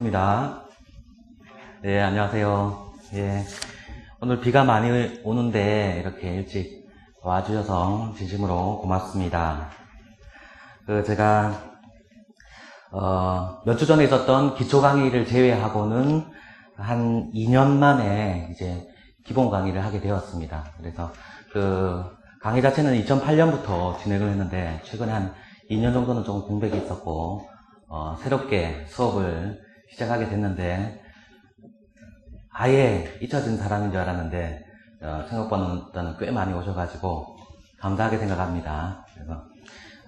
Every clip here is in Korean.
입니다. 네, 안녕하세요. 예. 오늘 비가 많이 오는데 이렇게 일찍 와주셔서 진심으로 고맙습니다. 그 제가 어, 몇 주 전에 있었던 기초 강의를 제외하고는 한 2년 만에 이제 기본 강의를 하게 되었습니다. 그래서 그 강의 자체는 2008년부터 진행을 했는데 최근에 한 2년 정도는 조금 공백이 있었고 어, 새롭게 수업을 시작하게 됐는데 아예 잊혀진 사람인 줄 알았는데 어, 생각보다는 꽤 많이 오셔가지고 감사하게 생각합니다. 그래서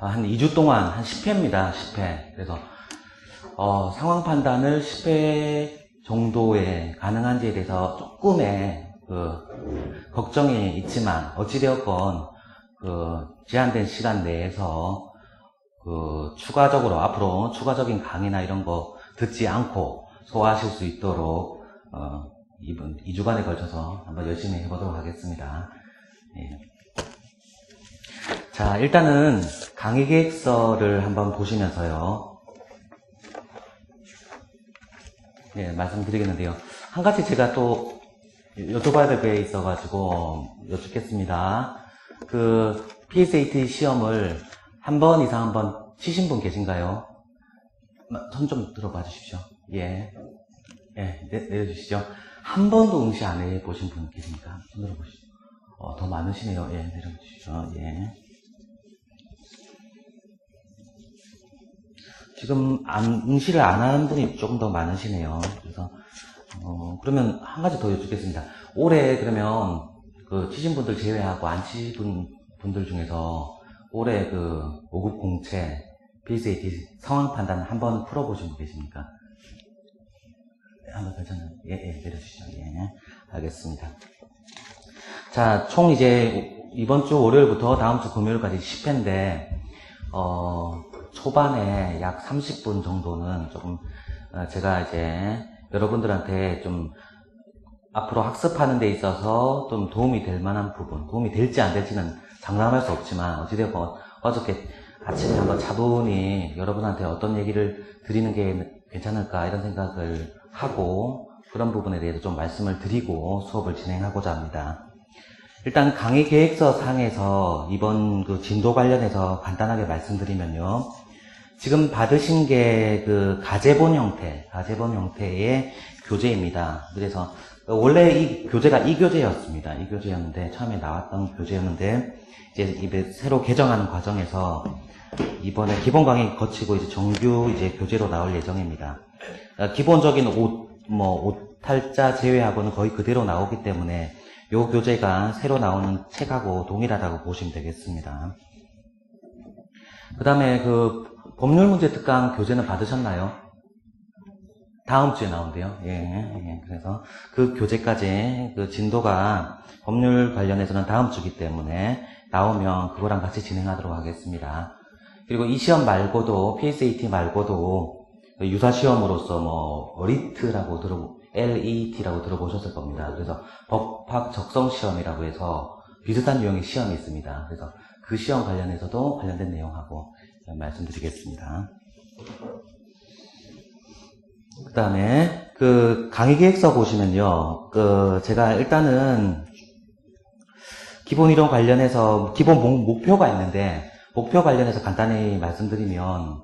어, 한 2주 동안 한 10회입니다. 10회. 그래서 어, 상황 판단을 10회 정도에 가능한지에 대해서 조금의 그 걱정이 있지만 어찌되었건 그 제한된 시간 내에서 그 추가적으로 앞으로 추가적인 강의나 이런 거 듣지 않고 소화하실 수 있도록 어, 이번 2주간에 걸쳐서 한번 열심히 해보도록 하겠습니다. 예. 자, 일단은 강의 계획서를 한번 보시면서요. 예, 말씀드리겠는데요. 한 가지 제가 또 여쭤봐야 될 게 있어가지고 여쭙겠습니다. 그 PSAT 시험을 한 번 이상 한 번 치신 분 계신가요? 손 좀 들어봐 주십시오. 예. 예, 내, 내려주시죠. 한 번도 응시 안 해보신 분 계십니까? 손 들어보시죠. 어, 더 많으시네요. 예, 내려주시죠. 예. 지금 안, 응시를 안 하는 분이 조금 더 많으시네요. 그래서, 어, 그러면 한 가지 더 여쭙겠습니다. 올해 그러면 그 치신 분들 제외하고 안 치신 분들 중에서 올해 그 5급 공채, PSAT 상황 판단 한번 풀어보신 분 계십니까? 네, 한번 괜찮아요. 예, 예, 내려주시죠. 예, 알겠습니다. 자, 총 이제 이번 주 월요일부터 다음 주 금요일까지 10회인데, 어, 초반에 약 30분 정도는 조금, 어, 제가 이제 여러분들한테 좀 앞으로 학습하는 데 있어서 좀 도움이 될 만한 부분, 도움이 될지 안 될지는 장담할 수 없지만, 어찌되건 어저께 아침에 한번 차분히 여러분한테 어떤 얘기를 드리는 게 괜찮을까 이런 생각을 하고 그런 부분에 대해서 좀 말씀을 드리고 수업을 진행하고자 합니다. 일단 강의 계획서 상에서 이번 그 진도 관련해서 간단하게 말씀드리면요. 지금 받으신 게 그 가제본 형태, 가제본 형태의 교재입니다. 그래서 원래 이 교재가 이 교재였습니다. 이 교재였는데 처음에 나왔던 교재였는데 이제 이제 새로 개정하는 과정에서 이번에 기본 강의 거치고 이제 정규 이제 교재로 나올 예정입니다. 어, 기본적인 옷, 뭐, 옷탈자 제외하고는 거의 그대로 나오기 때문에 이 교재가 새로 나오는 책하고 동일하다고 보시면 되겠습니다. 그 다음에 그 법률 문제 특강 교재는 받으셨나요? 다음 주에 나온대요. 예, 예. 그래서 그 교재까지 그 진도가 법률 관련해서는 다음 주기 때문에 나오면 그거랑 같이 진행하도록 하겠습니다. 그리고 이 시험 말고도 PSAT 말고도 유사 시험으로서 뭐 리트라고 들어 LET라고 들어보셨을 겁니다. 그래서 법학 적성 시험이라고 해서 비슷한 유형의 시험이 있습니다. 그래서 그 시험 관련해서도 관련된 내용하고 말씀드리겠습니다. 그 다음에 그 강의 계획서 보시면요. 그 제가 일단은 기본 이론 관련해서 기본 목 표가 있는데 목표 관련해서 간단히 말씀드리면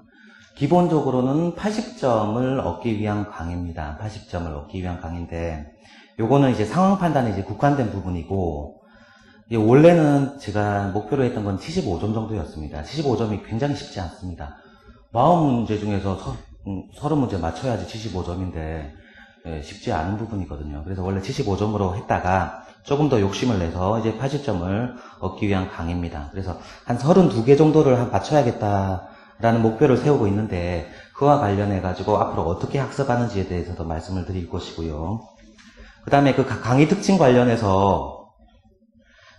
기본적으로는 80점을 얻기 위한 강의입니다. 80점을 얻기 위한 강의인데 요거는 이제 상황 판단에 이제 국한된 부분이고 원래는 제가 목표로 했던 건 75점 정도였습니다. 75점이 굉장히 쉽지 않습니다. 마음 문제 중에서 서, 음, 서른 문제 맞춰야지 75점인데 예, 쉽지 않은 부분이거든요. 그래서 원래 75점으로 했다가 조금 더 욕심을 내서 이제 80점을 얻기 위한 강의입니다. 그래서 한 32개 정도를 한 맞춰야겠다라는 목표를 세우고 있는데 그와 관련해 가지고 앞으로 어떻게 학습하는지에 대해서도 말씀을 드릴 것이고요. 그 다음에 그 강의 특징 관련해서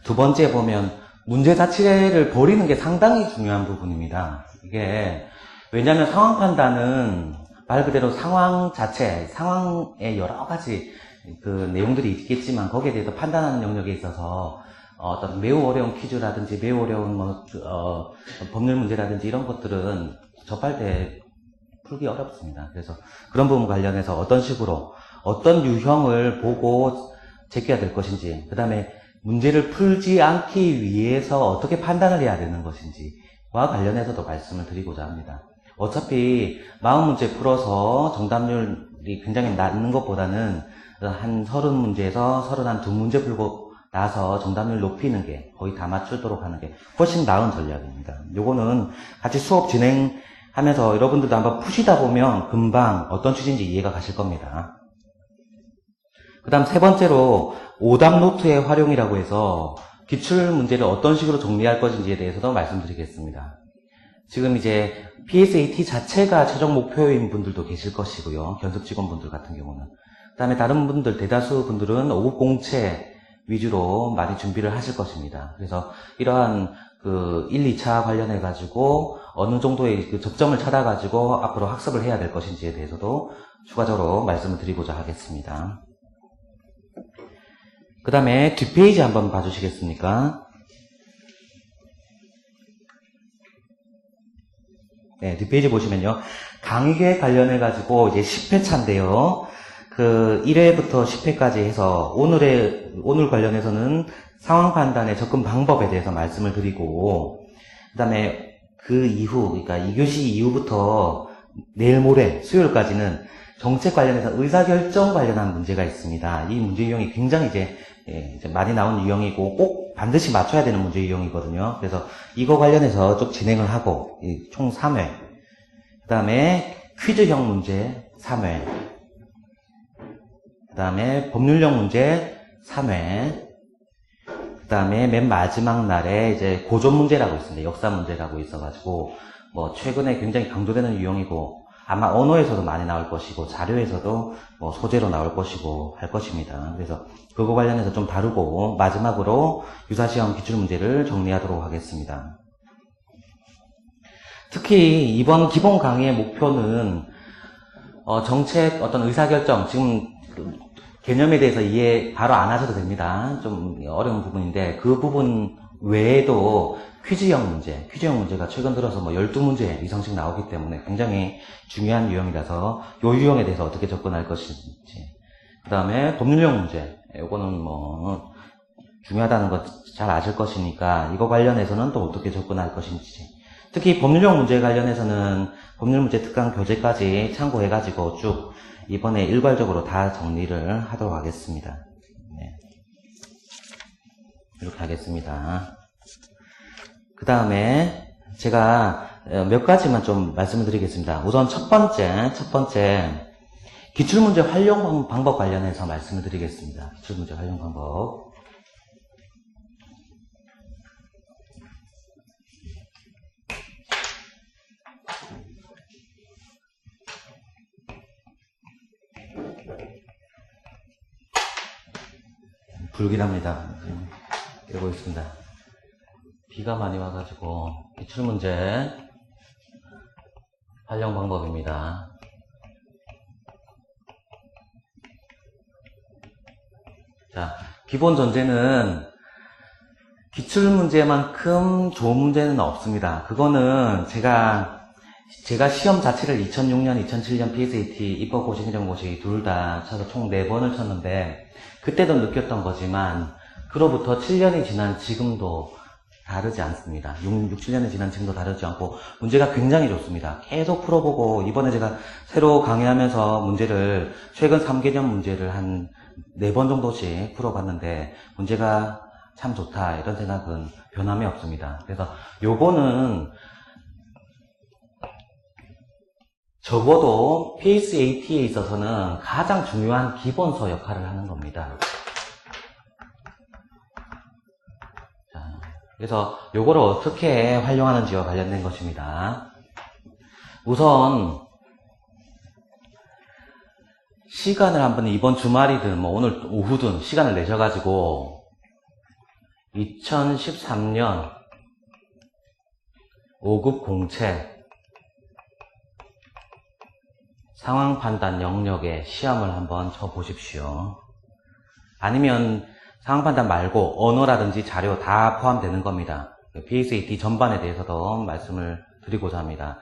두 번째 보면 문제 자체를 버리는 게 상당히 중요한 부분입니다. 이게 왜냐하면 상황 판단은 말 그대로 상황 자체, 상황의 여러 가지 그 내용들이 있겠지만 거기에 대해서 판단하는 영역에 있어서 어떤 매우 어려운 퀴즈라든지 매우 어려운 뭐, 어, 법률 문제라든지 이런 것들은 접할 때 풀기 어렵습니다. 그래서 그런 부분 관련해서 어떤 식으로 어떤 유형을 보고 제껴야 될 것인지, 그 다음에 문제를 풀지 않기 위해서 어떻게 판단을 해야 되는 것인지와 관련해서도 말씀을 드리고자 합니다. 어차피 마음 문제 풀어서 정답률이 굉장히 낮은 것보다는 한 30문제에서 31두 문제 풀고 나서 정답률 높이는 게 거의 다 맞추도록 하는 게 훨씬 나은 전략입니다. 요거는 같이 수업 진행하면서 여러분들도 한번 푸시다 보면 금방 어떤 취지인지 이해가 가실 겁니다. 그 다음 세 번째로 오답 노트의 활용이라고 해서 기출 문제를 어떤 식으로 정리할 것인지에 대해서도 말씀드리겠습니다. 지금 이제 PSAT 자체가 최종 목표인 분들도 계실 것이고요. 견습 직원분들 같은 경우는. 그 다음에 다른 분들, 대다수 분들은 5급 공채 위주로 많이 준비를 하실 것입니다. 그래서 이러한 그 1, 2차 관련해 가지고 어느 정도의 그 접점을 찾아 가지고 앞으로 학습을 해야 될 것인지에 대해서도 추가적으로 말씀을 드리고자 하겠습니다. 그 다음에 뒷페이지 한번 봐주시겠습니까? 네, 뒷페이지 보시면요. 강의계 관련해 가지고 이제 10회 차인데요. 그 1회부터 10회까지 해서 오늘의, 오늘 관련해서는 상황 판단의 접근 방법에 대해서 말씀을 드리고, 그 다음에 그 이후, 그러니까 2교시 이후부터 내일 모레, 수요일까지는 정책 관련해서 의사결정 관련한 문제가 있습니다. 이 문제 유형이 굉장히 이제, 예, 많이 나온 유형이고 꼭 반드시 맞춰야 되는 문제 유형이거든요. 그래서 이거 관련해서 쭉 진행을 하고 이총 3회. 그 다음에 퀴즈형 문제 3회. 그 다음에 법률형 문제 3회. 그 다음에 맨 마지막 날에 이제 고전 문제라고 있습니다. 역사 문제라고 있어가지고 뭐 최근에 굉장히 강조되는 유형이고 아마 언어에서도 많이 나올 것이고 자료에서도 뭐 소재로 나올 것이고 할 것입니다. 그래서 그거 관련해서 좀 다루고 마지막으로 유사시험 기출 문제를 정리하도록 하겠습니다. 특히 이번 기본 강의의 목표는 어, 정책 어떤 의사결정 지금 그 개념에 대해서 이해 바로 안 하셔도 됩니다. 좀 어려운 부분인데 그 부분 외에도 퀴즈형 문제, 퀴즈형 문제가 최근 들어서 뭐 12문제 이상씩 나오기 때문에 굉장히 중요한 유형이라서 요 유형에 대해서 어떻게 접근할 것인지. 그 다음에 법률형 문제. 요거는 뭐 중요하다는 거잘 아실 것이니까 이거 관련해서는 또 어떻게 접근할 것인지. 특히 법률형 문제 관련해서는 법률 문제 특강 교재까지 참고해가지고 쭉 이번에 일괄적으로 다 정리를 하도록 하겠습니다. 네. 이렇게 하겠습니다. 그 다음에 제가 어, 몇 가지만 좀 말씀을 드리겠습니다. 우선 첫 번째, 첫 번째, 기출문제 활용 방법 관련해서 말씀을 드리겠습니다. 기출문제 활용 방법. 불길합니다. 지금 이러고 있습니다. 비가 많이 와가지고 기출 문제 활용 방법입니다. 자, 기본 전제는 기출 문제만큼 좋은 문제는 없습니다. 그거는 제가 제가 시험 자체를 2006년, 2007년 PSAT 입법고시, 행정고시 둘 다 쳐서 총 4번을 쳤는데 그때도 느꼈던 거지만 그로부터 7년이 지난 지금도 다르지 않습니다. 6, 6, 7년이 지난 지금도 다르지 않고 문제가 굉장히 좋습니다. 계속 풀어보고 이번에 제가 새로 강의하면서 문제를 최근 3개년 문제를 한 4번 정도씩 풀어봤는데 문제가 참 좋다 이런 생각은 변함이 없습니다. 그래서 요거는 적어도 PSAT에 있어서는 가장 중요한 기본서 역할을 하는 겁니다. 그래서 요거를 어떻게 활용하는지와 관련된 것입니다. 우선 시간을 한번 이번 주말이든 뭐 오늘 오후든 시간을 내셔가지고 2013년 5급 공채 상황 판단 영역에 시험을 한번 쳐보십시오. 아니면 상황 판단 말고 언어라든지 자료 다 포함되는 겁니다. PSAT 전반에 대해서도 말씀을 드리고자 합니다.